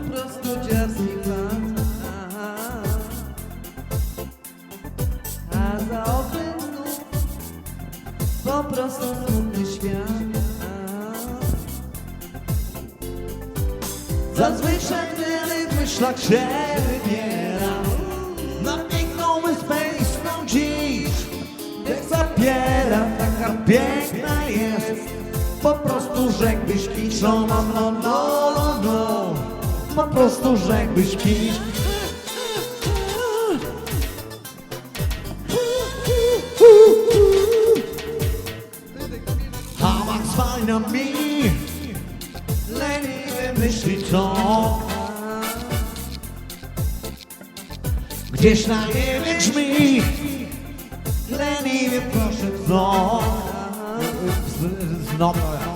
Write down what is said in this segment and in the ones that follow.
prostu dziarski fan. Aha. A za znów po prostu smutny świat. Zazwyczaj gdy myślach się wybiera Na piękną wyspę istną dziś Niech zabiera, taka piękna jest Po prostu rzekłbyś pić No, no, no, no, no, no Po prostu rzekłbyś pić Hamak zwalnia mi Leniwy myśli co Gdzieś na niebie grzmi Leniwy proszę co Znowu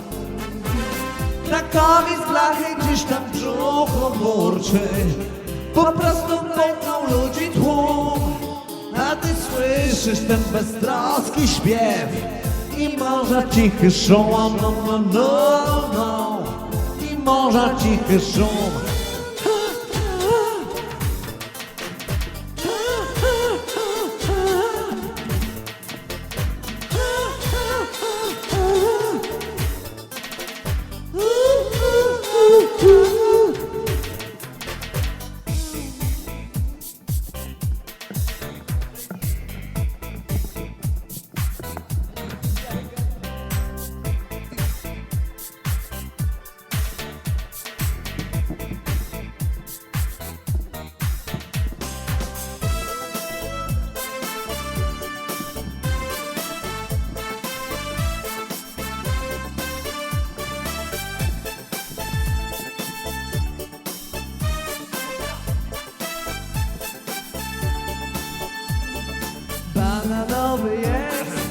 Krakowi z blachy gdzieś tam brzucho burczy Po prostu pęknął ludzi tłum. A ty słyszysz ten beztroski śpiew. I morza cichy szum No, no, no, no. I morza cichy szum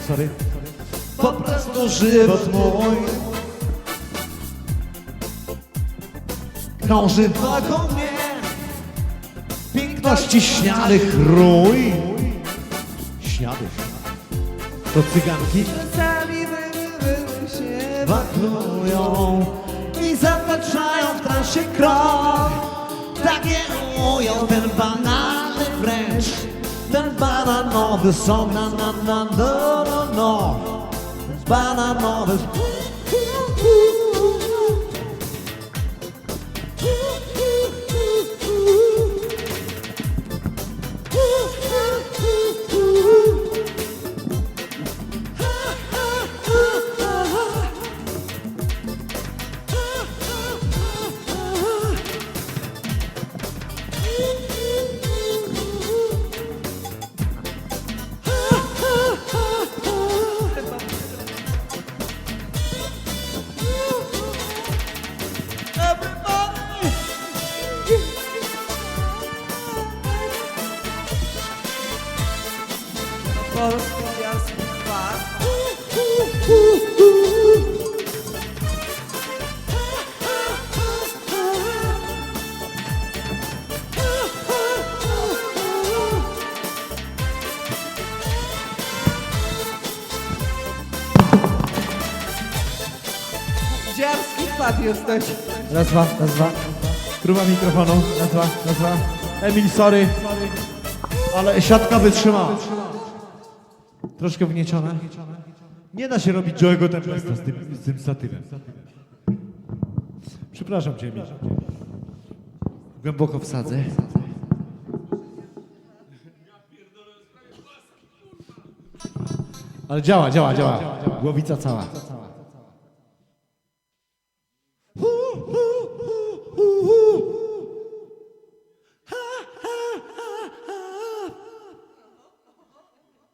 Sorry. po prostu żywot mój Krąży wokół mnie Piękności śniadych rój Śniady. To cyganki? Czasami się Wachlują. I zapatrzają w transie krok Takie ują ten banalny wręcz Ten bananowy song na na na no no no Bananowy Everybody! Jasny kwas. Dziarski wpadł jesteś. Raz, dwa, raz, dwa. Próba mikrofonu. Raz, dwa, raz, dwa. Emil, sorry. Ale siatka wytrzyma. Troszkę wgniecione. Nie da się robić Joe'ego Tempesta z tym, z tym statywem. Przepraszam cię, Emil. Głęboko wsadzę. Ale działa, działa, działa. Głowica cała.